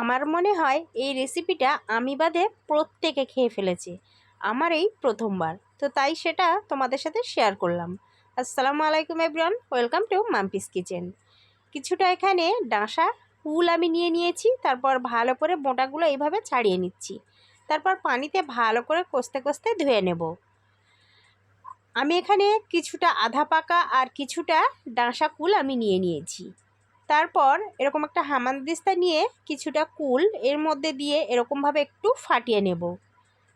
আমার মনে হয় এই রেসিপিটা আমি বাদে প্রত্যেকে খেয়ে ফেলেছে। আমার এই প্রথমবার। তো তাই সেটা তোমাদের সাথে শেয়ার করলাম। আসসালামু আলাইকুম everyone welcome to Mampi's kitchen কিছুটা এখানে ডাঁসা কুল আমি নিয়ে নিয়েছি, তারপর ভালো করে মোটাগুলো এইভাবে ছাড়িয়ে নিচ্ছি। তারপর পানিতে ভালো করে কষতে কষতে ধুয়ে নেব। আমি এখানে কিছুটা আধা পাকা আর কিছুটা ডাঁসা কুল আমি নিয়ে নিয়েছি। তারপর এরকম একটা হামানদিস্তা নিয়ে কিছুটা কুল এর মধ্যে দিয়ে এরকমভাবে একটু ফাটিয়ে নেব।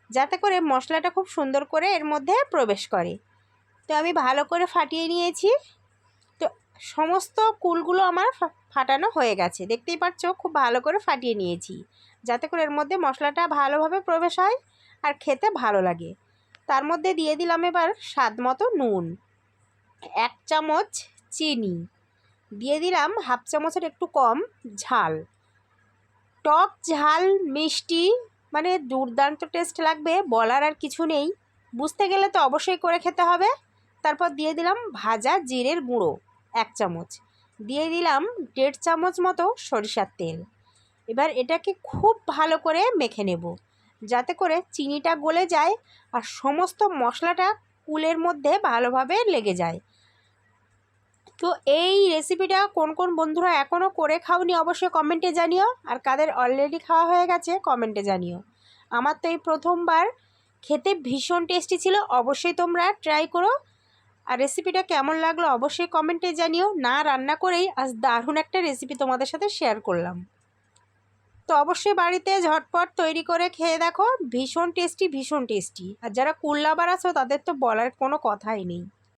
যাতে করে মশলাটা খুব সুন্দর করে এর মধ্যে প্রবেশ করে। তো আমি ভালো করে ফাটিয়ে নিয়েছি। তো সমস্ত কুলগুলো আমার ফাটানো হয়ে গেছে। দেখতেই পাচ্ছ, খুব ভালো করে ফাটিয়ে নিয়েছি। যাতে করে এর মধ্যে মশলাটা ভালোভাবে প্রবেশ হয় আর খেতে ভালো লাগে। তার মধ্যে দিয়ে দিলাম এবার স্বাদ মতো নুন। এক চামচ চিনি। দিয়ে দিলাম হাফ চামচের একটু কম ঝাল। টক ঝাল, মিষ্টি মানে দুর্দান্ত টেস্ট লাগবে, বলার আর কিছু নেই। বুঝতে গেলে তো অবশ্যই করে খেতে হবে। তারপর দিয়ে দিলাম ভাজা জিরের গুঁড়ো, এক চামচ। দিয়ে দিলাম দেড় চামচ মতো সরিষার তেল। এবার এটাকে খুব ভালো করে মেখে নেব, যাতে করে চিনিটা গলে যায় আর সমস্ত মশলাটা কুলের মধ্যে ভালোভাবে লেগে যায়। তো এই রেসিপিটা কোন কোন বন্ধুরা এখনও করে খাওনি অবশ্যই কমেন্টে জানিও। আর কাদের অলরেডি খাওয়া হয়ে গেছে কমেন্টে জানিও। আমার তো এই প্রথমবার খেতে ভীষণ টেস্টি ছিল, অবশ্যই তোমরা ট্রাই করো। আর রেসিপিটা কেমন লাগল অবশ্যই কমেন্টে জানিও। না রান্না করেই আজ দারুণ একটা রেসিপি তোমাদের সাথে শেয়ার করলাম। তো অবশ্যই বাড়িতে ঝটপট তৈরি করে খেয়ে দেখো। ভীষণ টেস্টি ভীষণ টেস্টি আর যারা কুল্লাবার আছো তাদের তো বলার কোনো কথাই নেই।